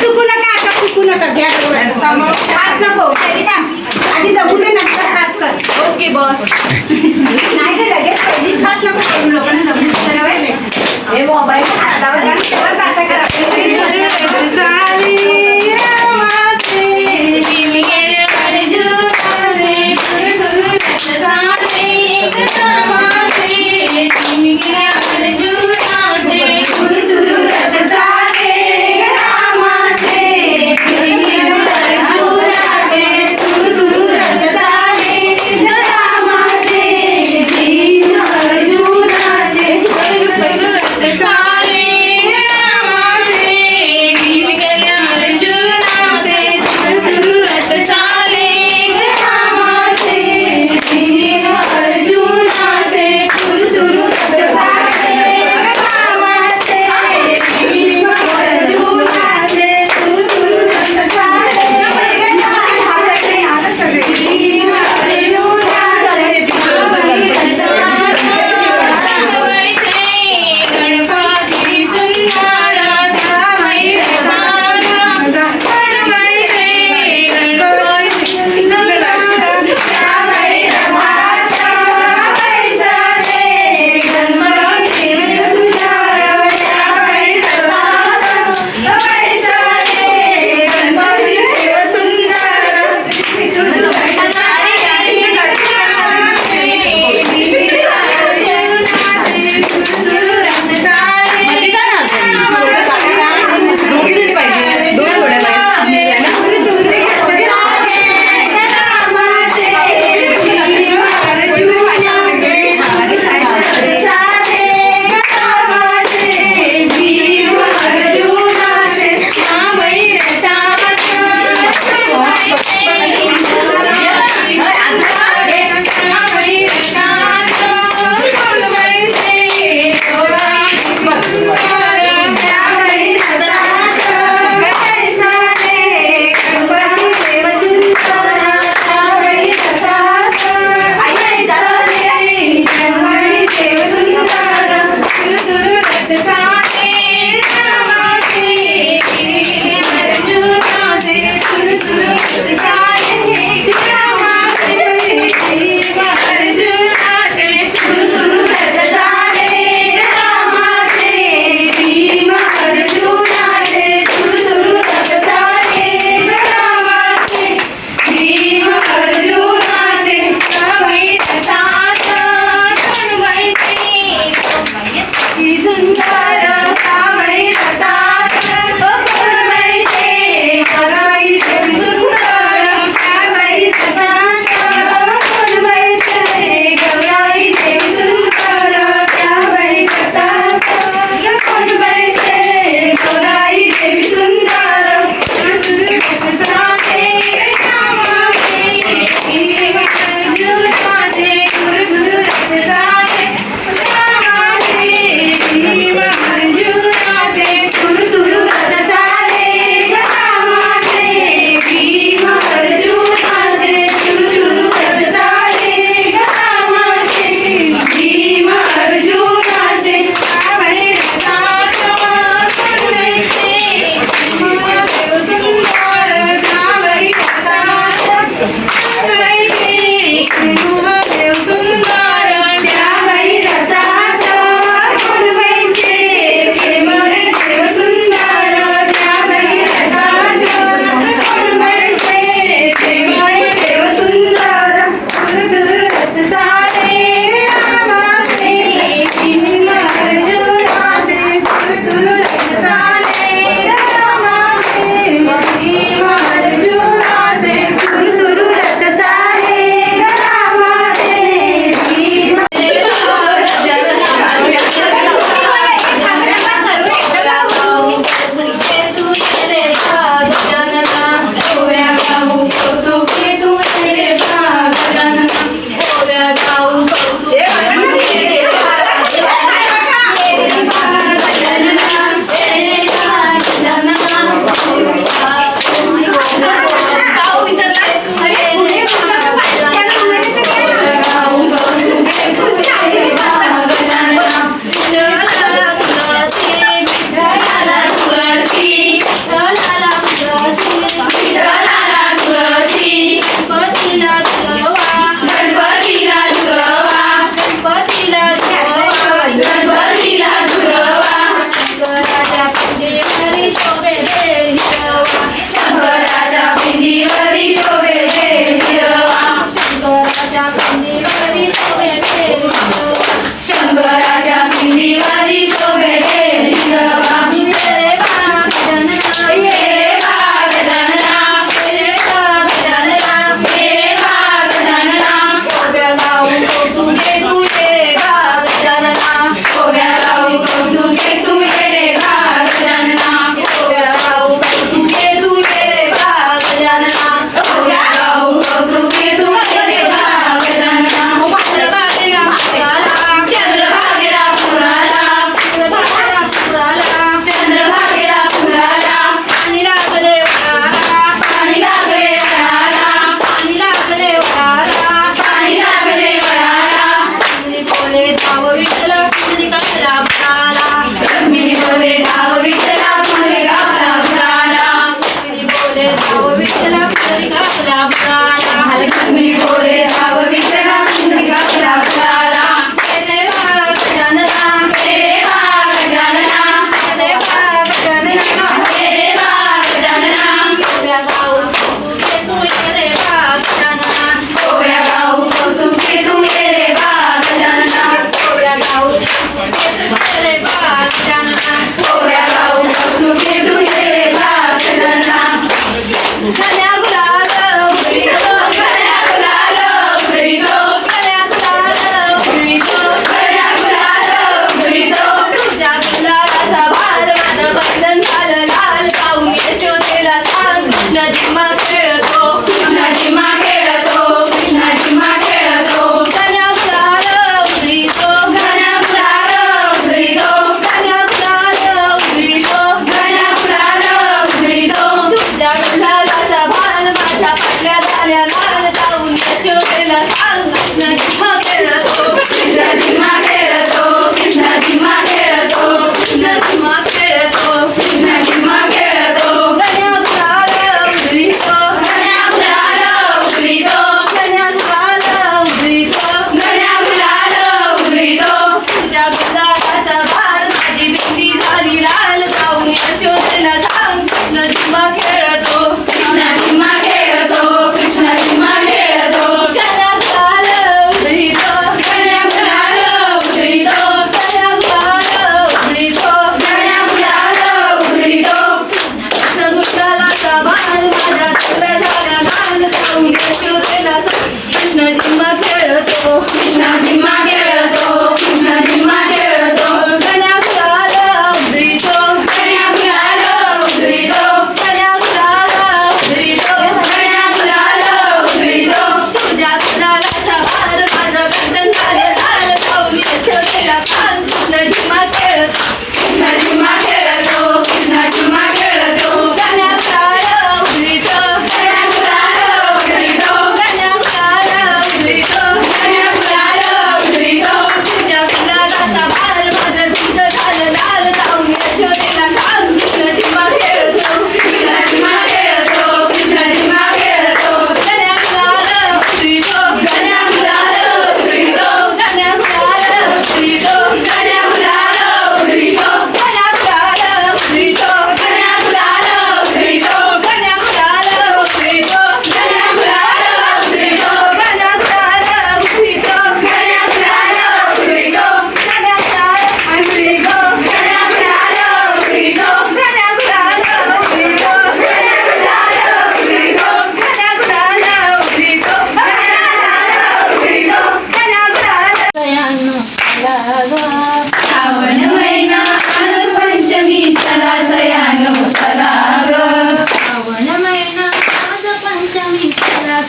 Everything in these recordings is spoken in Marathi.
चुकू नका आता चुकू नका. घ्या खास नको. तरी थांब. आधी जमू दे नंतर खास कर ओके बॉस नाही रे लगेच पहिलीच खास नको करू लोकांना जमू? हे मोबाईल हातावर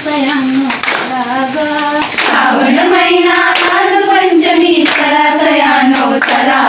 తలాశయము తలాగా శ్రావణమైన పాద పంచమి తలాశయాను తలా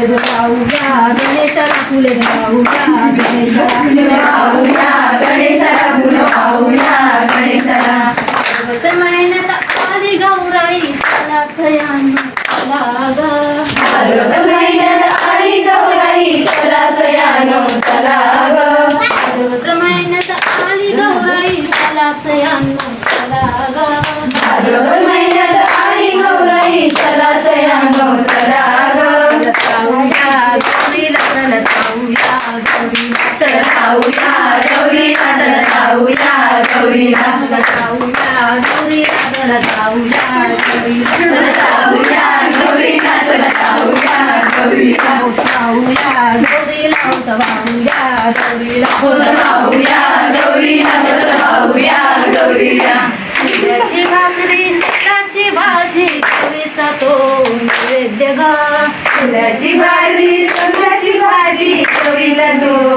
रे देवरा उगा गणेशाला फुले देवरा उगा गौरीला फुलं पाहूया गौरीला फुलं पाहूया गौरीला. त्याची भाजी गौरीचा तो नैवेद्य गा. फुलाची भाजी सगळ्याची भाजी गौरीला तो